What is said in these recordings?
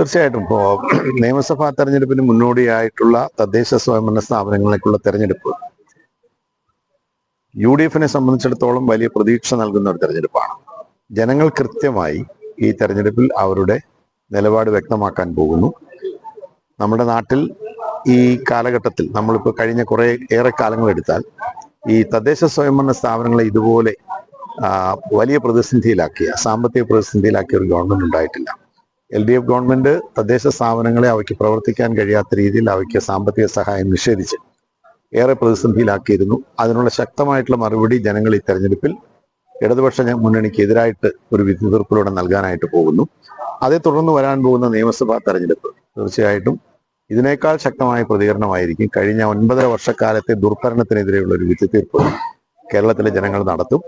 തീർച്ചയായിട്ടും. ഇപ്പോ നിയമസഭാ തെരഞ്ഞെടുപ്പിന് മുന്നോടിയായിട്ടുള്ള തദ്ദേശ സ്വയംഭരണ സ്ഥാപനങ്ങളിലേക്കുള്ള തെരഞ്ഞെടുപ്പ്. യു ഡി എഫിനെ സംബന്ധിച്ചിടത്തോളം വലിയ പ്രതീക്ഷ നൽകുന്ന ഒരു തെരഞ്ഞെടുപ്പാണ്. ജനങ്ങൾ കൃത്യമായി ഈ തെരഞ്ഞെടുപ്പിൽ അവരുടെ നിലപാട് വ്യക്തമാക്കാൻ പോകുന്നു. നമ്മുടെ നാട്ടിൽ ഈ കാലഘട്ടത്തിൽ നമ്മളിപ്പോൾ കഴിഞ്ഞ കുറെ ഏറെ കാലങ്ങൾ എടുത്താൽ ഈ തദ്ദേശ സ്വയംഭരണ സ്ഥാപനങ്ങളെ ഇതുപോലെ വലിയ പ്രതിസന്ധിയിലാക്കിയ സാമ്പത്തിക പ്രതിസന്ധിയിലാക്കിയ ഒരു ഗവൺമെന്റ് ഉണ്ടായിട്ടില്ല. എൽ ഡി എഫ് ഗവൺമെന്റ് തദ്ദേശ സ്ഥാപനങ്ങളെ അവയ്ക്ക് പ്രവർത്തിക്കാൻ കഴിയാത്ത രീതിയിൽ അവയ്ക്ക് സാമ്പത്തിക സഹായം നിഷേധിച്ച് ഏറെ പ്രതിസന്ധിയിലാക്കിയിരുന്നു. അതിനുള്ള ശക്തമായിട്ടുള്ള മറുപടി ജനങ്ങൾ ഈ തെരഞ്ഞെടുപ്പിൽ ഇടതുപക്ഷ മുന്നണിക്കെതിരായിട്ട് ഒരു വിധി തീർപ്പിലൂടെ നൽകാനായിട്ട് പോകുന്നു. അതേ തുടർന്ന് വരാൻ പോകുന്ന നിയമസഭാ തെരഞ്ഞെടുപ്പ് തീർച്ചയായിട്ടും ഇതിനേക്കാൾ ശക്തമായ പ്രതികരണമായിരിക്കും. കഴിഞ്ഞ ഒൻപതര വർഷക്കാലത്തെ ദുർഭരണത്തിനെതിരെയുള്ള ഒരു വിധി തീർപ്പ് കേരളത്തിലെ ജനങ്ങൾ നടത്തും.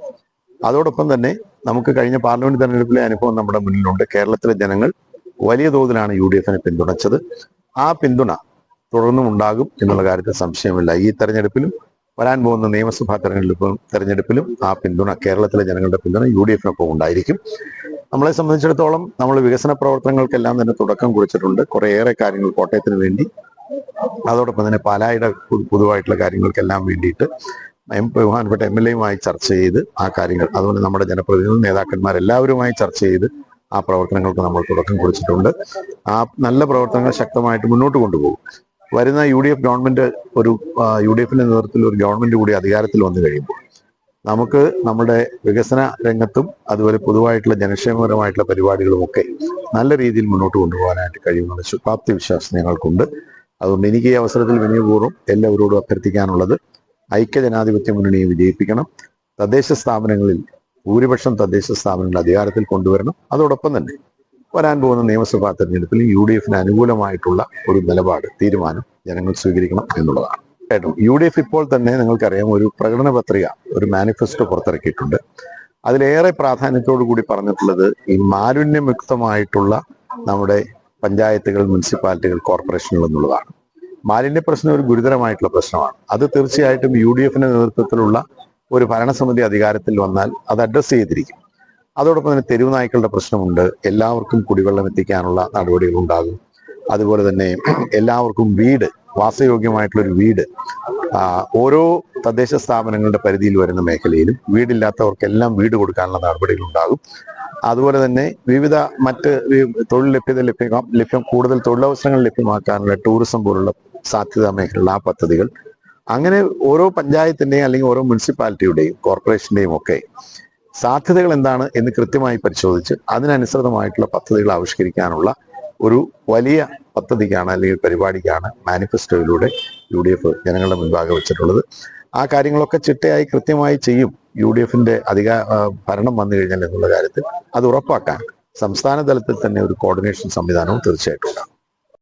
അതോടൊപ്പം തന്നെ നമുക്ക് കഴിഞ്ഞ പാർലമെന്റ് തെരഞ്ഞെടുപ്പിലെ അനുഭവം നമ്മുടെ മുന്നിലുണ്ട്. കേരളത്തിലെ ജനങ്ങൾ വലിയ തോതിലാണ് യു ഡി എഫിനെ പിന്തുണച്ചത്. ആ പിന്തുണ തുടർന്നും ഉണ്ടാകും എന്നുള്ള കാര്യത്തിൽ സംശയമില്ല. ഈ തെരഞ്ഞെടുപ്പിലും വരാൻ പോകുന്ന നിയമസഭാ തെരഞ്ഞെടുപ്പും തെരഞ്ഞെടുപ്പിലും ആ പിന്തുണ കേരളത്തിലെ ജനങ്ങളുടെ പിന്തുണ യു ഡി എഫിനൊപ്പം ഉണ്ടായിരിക്കും. നമ്മളെ സംബന്ധിച്ചിടത്തോളം നമ്മൾ വികസന പ്രവർത്തനങ്ങൾക്കെല്ലാം തന്നെ തുടക്കം കുറിച്ചിട്ടുണ്ട്. കുറേയേറെ കാര്യങ്ങൾ കോട്ടയത്തിന് വേണ്ടി അതോടൊപ്പം തന്നെ പാലായുടെ പൊതുവായിട്ടുള്ള കാര്യങ്ങൾക്കെല്ലാം വേണ്ടിയിട്ട് എം ബഹുമാനപ്പെട്ട എം എൽ എയുമായി ചർച്ച ചെയ്ത് ആ കാര്യങ്ങൾ അതുപോലെ നമ്മുടെ ജനപ്രതിനിധി നേതാക്കന്മാരെല്ലാവരുമായി ചർച്ച ചെയ്ത് ആ പ്രവർത്തനങ്ങൾക്ക് നമ്മൾ തുടക്കം കുറിച്ചിട്ടുണ്ട്. ആ നല്ല പ്രവർത്തനങ്ങൾ ശക്തമായിട്ട് മുന്നോട്ട് കൊണ്ടുപോകും. വരുന്ന യു ഡി എഫ് ഗവൺമെന്റ് ഒരു യു ഡി എഫിന്റെ നേതൃത്വത്തിൽ ഒരു ഗവൺമെന്റ് കൂടി അധികാരത്തിൽ വന്നു കഴിയുമ്പോൾ നമുക്ക് നമ്മുടെ വികസന രംഗത്തും അതുപോലെ പൊതുവായിട്ടുള്ള ജനക്ഷേമപരമായിട്ടുള്ള പരിപാടികളും ഒക്കെ നല്ല രീതിയിൽ മുന്നോട്ട് കൊണ്ടുപോകാനായിട്ട് കഴിയുമെന്ന ശുഭാപ്തി വിശ്വാസം ഞങ്ങൾക്കുണ്ട്. അതുകൊണ്ട് എനിക്ക് ഈ അവസരത്തിൽ വിനയപൂർവം എല്ലാവരോടും അഭ്യർത്ഥിക്കാനുള്ളത് ഐക്യ ജനാധിപത്യ മുന്നണിയെ വിജയിപ്പിക്കണം. തദ്ദേശ സ്ഥാപനങ്ങളിൽ ഭൂരിപക്ഷം തദ്ദേശ സ്ഥാപനങ്ങൾ അധികാരത്തിൽ കൊണ്ടുവരണം. അതോടൊപ്പം തന്നെ വരാൻ പോകുന്ന നിയമസഭാ തെരഞ്ഞെടുപ്പിൽ യു ഡി എഫിന് അനുകൂലമായിട്ടുള്ള ഒരു നിലപാട് തീരുമാനം ജനങ്ങൾ സ്വീകരിക്കണം എന്നുള്ളതാണ്. കേട്ടോ യു ഡി എഫ് ഇപ്പോൾ തന്നെ നിങ്ങൾക്കറിയാം ഒരു പ്രകടന പത്രിക ഒരു മാനിഫെസ്റ്റോ പുറത്തിറക്കിയിട്ടുണ്ട്. അതിലേറെ പ്രാധാന്യത്തോടു കൂടി പറഞ്ഞിട്ടുള്ളത് ഈ മാലിന്യമുക്തമായിട്ടുള്ള നമ്മുടെ പഞ്ചായത്തുകൾ മുനിസിപ്പാലിറ്റികൾ കോർപ്പറേഷനുകൾ എന്നുള്ളതാണ്. മാലിന്യ പ്രശ്നം ഒരു ഗുരുതരമായിട്ടുള്ള പ്രശ്നമാണ്. അത് തീർച്ചയായിട്ടും യു ഡി എഫിന്റെ നേതൃത്വത്തിലുള്ള ഒരു ഭരണസമിതി അധികാരത്തിൽ വന്നാൽ അത് അഡ്രസ്സ് ചെയ്തിരിക്കും. അതോടൊപ്പം തന്നെ തെരുവ് നായ്ക്കളുടെ പ്രശ്നമുണ്ട്. എല്ലാവർക്കും കുടിവെള്ളം എത്തിക്കാനുള്ള നടപടികൾ ഉണ്ടാകും. അതുപോലെ തന്നെ എല്ലാവർക്കും വീട് വാസയോഗ്യമായിട്ടുള്ള ഒരു വീട് ഓരോ തദ്ദേശ സ്ഥാപനങ്ങളുടെ പരിധിയിൽ വരുന്ന മേഖലയിലും വീടില്ലാത്തവർക്കെല്ലാം വീട് കൊടുക്കാനുള്ള നടപടികൾ ഉണ്ടാകും. അതുപോലെ തന്നെ വിവിധ മറ്റ് തൊഴിൽ ലഭ്യത ലഭ്യം ലഭ്യം കൂടുതൽ തൊഴിലവസരങ്ങൾ ലഭ്യമാക്കാനുള്ള ടൂറിസം പോലുള്ള സാധ്യതാ മേഖലകൾ ആ പദ്ധതികൾ അങ്ങനെ ഓരോ പഞ്ചായത്തിന്റെയും അല്ലെങ്കിൽ ഓരോ മുനിസിപ്പാലിറ്റിയുടെയും കോർപ്പറേഷന്റെയും ഒക്കെ സാധ്യതകൾ എന്താണ് എന്ന് കൃത്യമായി പരിശോധിച്ച് അതിനനുസൃതമായിട്ടുള്ള പദ്ധതികൾ ആവിഷ്കരിക്കാനുള്ള ഒരു വലിയ പദ്ധതിക്കാണ് അല്ലെങ്കിൽ പരിപാടിക്കാണ് മാനിഫെസ്റ്റോയിലൂടെ യു ഡി എഫ് ജനങ്ങളുടെ മുൻപാകെ വെച്ചിട്ടുള്ളത്. ആ കാര്യങ്ങളൊക്കെ ചിട്ടയായി കൃത്യമായി ചെയ്യും യു ഡി എഫിന്റെ അധികാ ഭരണം വന്നു കഴിഞ്ഞാൽ എന്നുള്ള കാര്യത്തിൽ അത് ഉറപ്പാക്കാൻ സംസ്ഥാന തലത്തിൽ തന്നെ ഒരു കോർഡിനേഷൻ സംവിധാനവും തീർച്ചയായിട്ടും ഉണ്ടാകും.